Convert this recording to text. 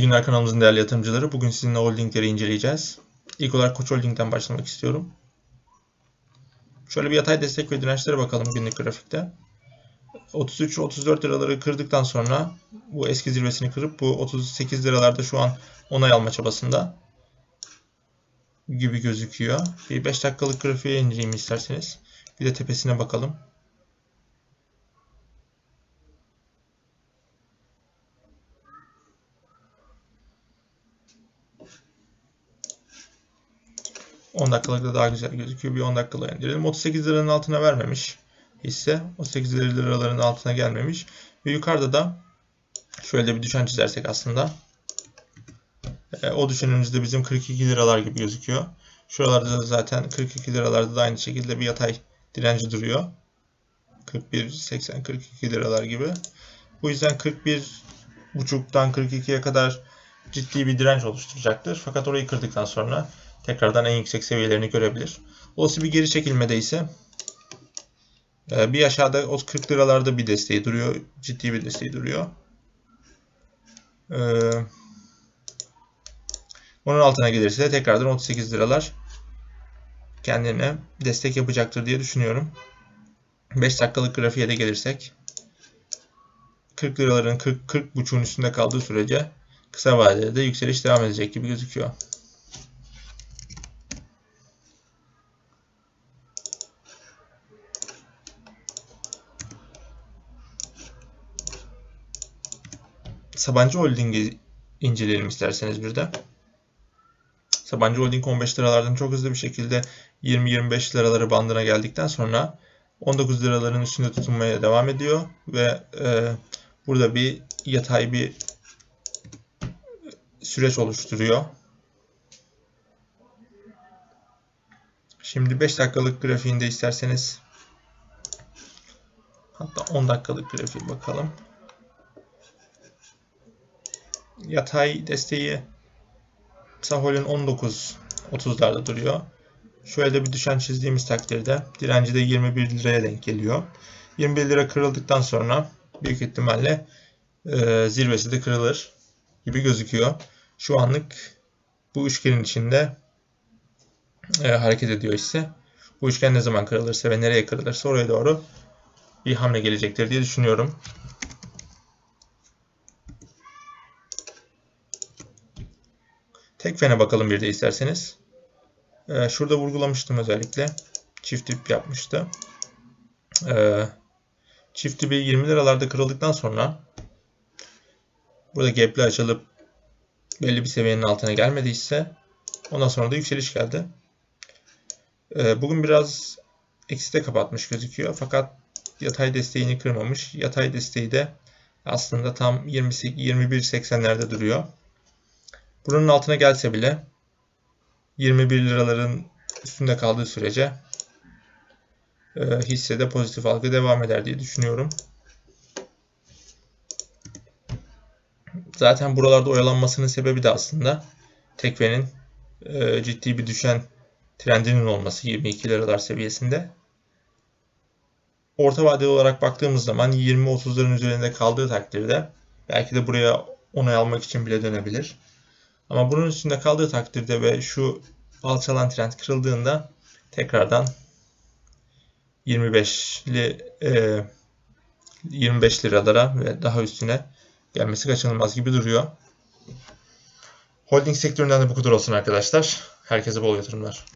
günler kanalımızın değerli yatırımcıları. Bugün sizinle holdingleri inceleyeceğiz. İlk olarak Koç Holding'den başlamak istiyorum. Şöyle bir yatay destek ve dirençlere bakalım günlük grafikte. 33-34 liraları kırdıktan sonra bu eski zirvesini kırıp bu 38 liralarda şu an onay alma çabasında gibi gözüküyor. Bir 5 dakikalık grafiğe indireyim isterseniz. Bir de tepesine bakalım. ...10 dakikalıkta daha güzel gözüküyor. Bir 10 dakikalığa indirelim. 38 liranın altına vermemiş hisse. 38 liraların altına gelmemiş. Ve yukarıda da... ...şöyle bir düşen çizersek aslında... E, o düşenimizde bizim 42 liralar gibi gözüküyor. Şuralarda da zaten 42 liralarda da aynı şekilde bir yatay direnci duruyor. 41, 80, 42 liralar gibi. Bu yüzden 41 buçuktan 42'ye kadar ciddi bir direnç oluşturacaktır. Fakat orayı kırdıktan sonra tekrardan en yüksek seviyelerini görebilir. Olası bir geri çekilmede ise e, bir aşağıda o 40 liralarda bir desteği duruyor. Ciddi bir desteği duruyor. Ee, onun altına gelirse de tekrardan 38 liralar kendine destek yapacaktır diye düşünüyorum. 5 dakikalık grafiğe de gelirsek 40 liraların 40 40 buçuğun üstünde kaldığı sürece kısa vadede de yükseliş devam edecek gibi gözüküyor. Sabancı Holding'i inceleyelim isterseniz bir de. Sabancı Holding 15 liralardan çok hızlı bir şekilde 20-25 liraları bandına geldikten sonra 19 liraların üstünde tutunmaya devam ediyor ve e, burada bir yatay bir süreç oluşturuyor. Şimdi 5 dakikalık grafiğinde isterseniz hatta 10 dakikalık grafiğe bakalım. Yatay desteği Sahol'ün 19 30'larda duruyor. Şöyle de bir düşen çizdiğimiz takdirde direnci de 21 liraya denk geliyor. 21 lira kırıldıktan sonra büyük ihtimalle e, zirvesi de kırılır gibi gözüküyor. Şu anlık bu üçgenin içinde e, hareket ediyor ise bu üçgen ne zaman kırılırsa ve nereye kırılırsa oraya doğru bir hamle gelecektir diye düşünüyorum. Tekfen'e bakalım bir de isterseniz. Ee, şurada vurgulamıştım özellikle. Çift dip yapmıştı. Ee, çift dibi 20 liralarda kırıldıktan sonra burada gap'li açılıp belli bir seviyenin altına gelmediyse ondan sonra da yükseliş geldi. Ee, bugün biraz ekside kapatmış gözüküyor. Fakat yatay desteğini kırmamış. Yatay desteği de aslında tam 21.80'lerde duruyor. Buranın altına gelse bile 21 liraların üstünde kaldığı sürece e, hissede pozitif algı devam eder diye düşünüyorum. Zaten buralarda oyalanmasının sebebi de aslında tekvenin e, ciddi bir düşen trendinin olması 22 liralar seviyesinde. Orta vadeli olarak baktığımız zaman 20-30'ların üzerinde kaldığı takdirde belki de buraya onay almak için bile dönebilir. Ama bunun üstünde kaldığı takdirde ve şu alçalan trend kırıldığında tekrardan 25'li e, 25 liralara ve daha üstüne gelmesi kaçınılmaz gibi duruyor. Holding sektöründen de bu kadar olsun arkadaşlar. Herkese bol yatırımlar.